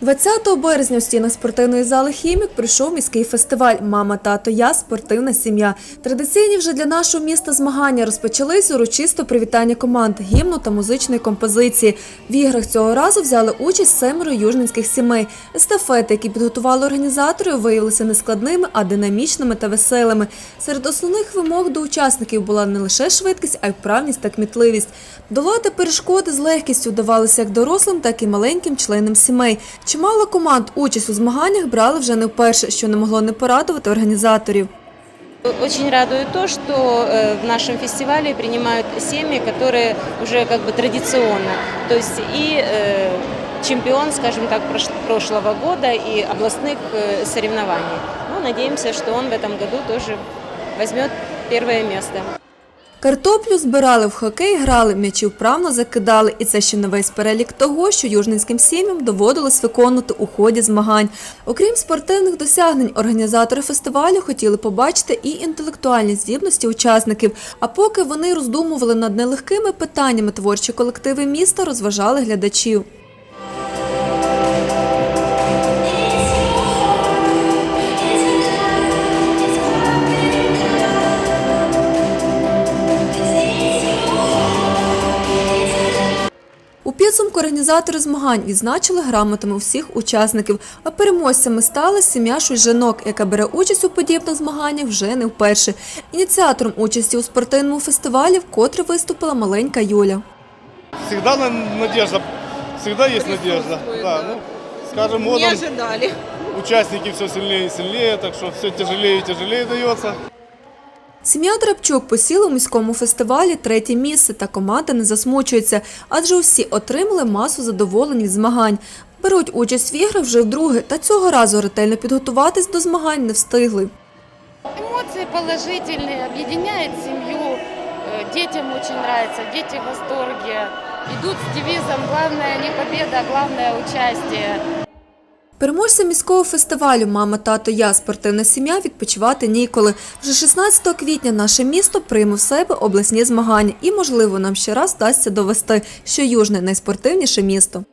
20 березня у стінах спортивної зали «Хімік» прийшов міський фестиваль «Мама, тато, я. Спортивна сім'я». Традиційні вже для нашого міста змагання розпочались урочисто привітання команд, гімну та музичної композиції. В іграх цього разу взяли участь семеро южненських сімей. Естафети, які підготували організатори, виявилися не складними, а динамічними та веселими. Серед основних вимог до учасників була не лише швидкість, а й вправність та кмітливість. Долати перешкоди з легкістю вдавалося як дорослим, так і маленьким членам сімей. Чимало команд участь у змаганнях брали вже не вперше, що не могло не порадувати організаторів. Очень радует то, что э, в нашем фестивале принимают семьи, которые уже как бы традиционно. То есть и э, чемпион, скажем так, прош- прошлого года и областных э, соревнований. Ну, надеемся, что он в этом году тоже возьмет первое место. Картоплю збирали в хокей, грали, м'ячі вправно закидали. І це ще не весь перелік того, що южненським сім'ям доводилось виконувати у ході змагань. Окрім спортивних досягнень, організатори фестивалю хотіли побачити і інтелектуальні здібності учасників. А поки вони роздумували над нелегкими питаннями, творчі колективи міста розважали глядачів. Підсумку організатори змагань відзначили грамотами всіх учасників, а переможцями стала сім'я Шуйжинок, яка бере участь у подібних змаганнях вже не вперше. Ініціатором участі у спортивному фестивалі вкотре виступила маленька Юля. Всегда на- надежда, всегда есть надежда. Да, ну, с каждым Не ожидали. участники все сильнее и сильнее, так что все тяжелее и тяжелее дается. Сім'я Драбчук посіла у міському фестивалі третє місце, та команда не засмучується, адже усі отримали масу задоволень від змагань. Беруть участь в іграх вже вдруге, та цього разу ретельно підготуватись до змагань не встигли. Эмоции положительные, объединяет семью. Э, Детям очень нравится, дети в восторге. Идут с девизом «Главное не победа, главное участие». Переможця міського фестивалю Мама, тато, я спортивна сім'я відпочивати ніколи. Вже 16 квітня наше місто прийме в себе обласні змагання, і можливо нам ще раз вдасться довести, що Южне найспортивніше місто.